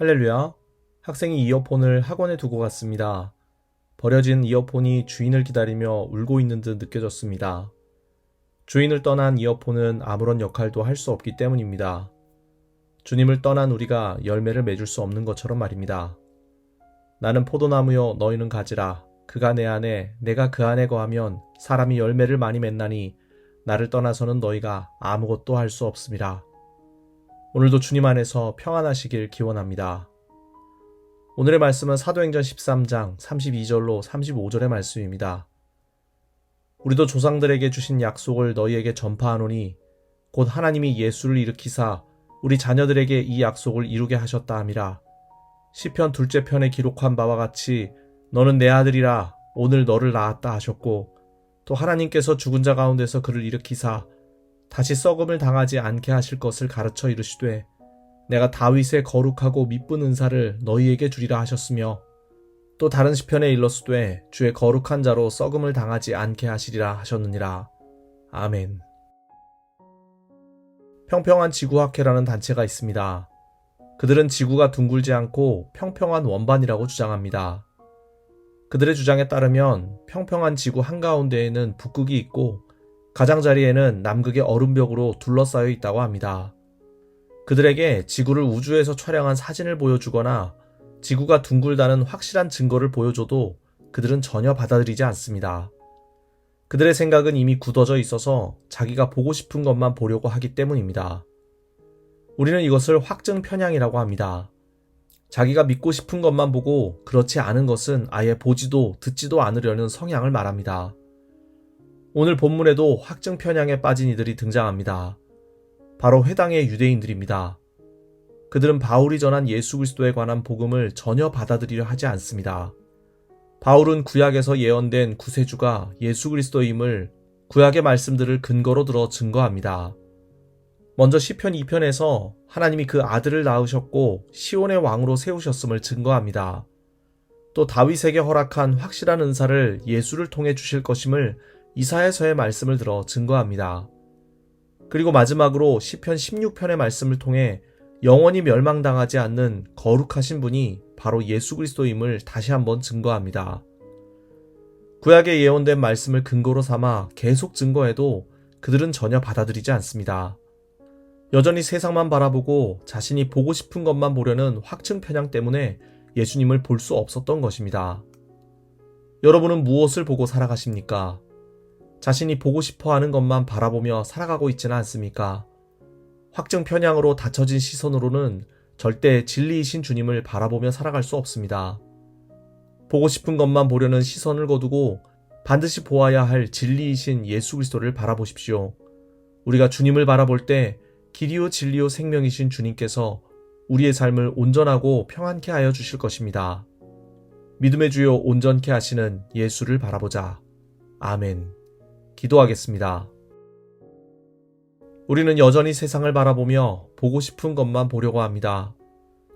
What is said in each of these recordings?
할렐루야. 학생이 이어폰을 학원에 두고 갔습니다. 버려진 이어폰이 주인을 기다리며 울고 있는 듯 느껴졌습니다. 주인을 떠난 이어폰은 아무런 역할도 할 수 없기 때문입니다. 주님을 떠난 우리가 열매를 맺을 수 없는 것처럼 말입니다. 나는 포도나무요 너희는 가지라 그가 내 안에 내가 그 안에 거하면 사람이 열매를 많이 맺나니 나를 떠나서는 너희가 아무것도 할 수 없습니다. 오늘도 주님 안에서 평안하시길 기원합니다. 오늘의 말씀은 사도행전 13장 32절로 35절의 말씀입니다. 우리도 조상들에게 주신 약속을 너희에게 전파하노니 곧 하나님이 예수를 일으키사 우리 자녀들에게 이 약속을 이루게 하셨다 함이라. 시편 둘째 편에 기록한 바와 같이 너는 내 아들이라 오늘 너를 낳았다 하셨고 또 하나님께서 죽은 자 가운데서 그를 일으키사 다시 썩음을 당하지 않게 하실 것을 가르쳐 이르시되 내가 다윗의 거룩하고 미쁜 은사를 너희에게 주리라 하셨으며 또 다른 시편에 일렀으되 주의 거룩한 자로 썩음을 당하지 않게 하시리라 하셨느니라. 아멘. 평평한 지구학회라는 단체가 있습니다. 그들은 지구가 둥글지 않고 평평한 원반이라고 주장합니다. 그들의 주장에 따르면 평평한 지구 한가운데에는 북극이 있고 가장자리에는 남극의 얼음벽으로 둘러싸여 있다고 합니다. 그들에게 지구를 우주에서 촬영한 사진을 보여주거나 지구가 둥글다는 확실한 증거를 보여줘도 그들은 전혀 받아들이지 않습니다. 그들의 생각은 이미 굳어져 있어서 자기가 보고 싶은 것만 보려고 하기 때문입니다. 우리는 이것을 확증 편향이라고 합니다. 자기가 믿고 싶은 것만 보고 그렇지 않은 것은 아예 보지도 듣지도 않으려는 성향을 말합니다. 오늘 본문에도 확증 편향에 빠진 이들이 등장합니다. 바로 회당의 유대인들입니다. 그들은 바울이 전한 예수 그리스도에 관한 복음을 전혀 받아들이려 하지 않습니다. 바울은 구약에서 예언된 구세주가 예수 그리스도임을 구약의 말씀들을 근거로 들어 증거합니다. 먼저 시편 2편에서 하나님이 그 아들을 낳으셨고 시온의 왕으로 세우셨음을 증거합니다. 또 다윗에게 허락한 확실한 은사를 예수를 통해 주실 것임을 이사야서의 말씀을 들어 증거합니다. 그리고 마지막으로 시편 16편의 말씀을 통해 영원히 멸망당하지 않는 거룩하신 분이 바로 예수 그리스도임을 다시 한번 증거합니다. 구약에 예언된 말씀을 근거로 삼아 계속 증거해도 그들은 전혀 받아들이지 않습니다. 여전히 세상만 바라보고 자신이 보고 싶은 것만 보려는 확증 편향 때문에 예수님을 볼 수 없었던 것입니다. 여러분은 무엇을 보고 살아가십니까? 자신이 보고 싶어 하는 것만 바라보며 살아가고 있지는 않습니까? 확증 편향으로 닫혀진 시선으로는 절대 진리이신 주님을 바라보며 살아갈 수 없습니다. 보고 싶은 것만 보려는 시선을 거두고 반드시 보아야 할 진리이신 예수 그리스도를 바라보십시오. 우리가 주님을 바라볼 때 길이요 진리요 생명이신 주님께서 우리의 삶을 온전하고 평안케 하여 주실 것입니다. 믿음의 주요 온전케 하시는 예수를 바라보자. 아멘. 기도하겠습니다. 우리는 여전히 세상을 바라보며 보고 싶은 것만 보려고 합니다.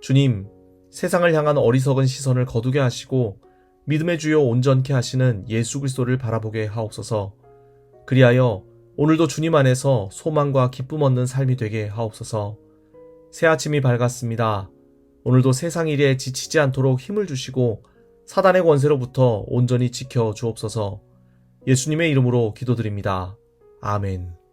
주님, 세상을 향한 어리석은 시선을 거두게 하시고 믿음의 주요 온전케 하시는 예수 그리스도를 바라보게 하옵소서. 그리하여 오늘도 주님 안에서 소망과 기쁨 얻는 삶이 되게 하옵소서. 새 아침이 밝았습니다. 오늘도 세상 일에 지치지 않도록 힘을 주시고 사단의 권세로부터 온전히 지켜 주옵소서. 예수님의 이름으로 기도드립니다. 아멘.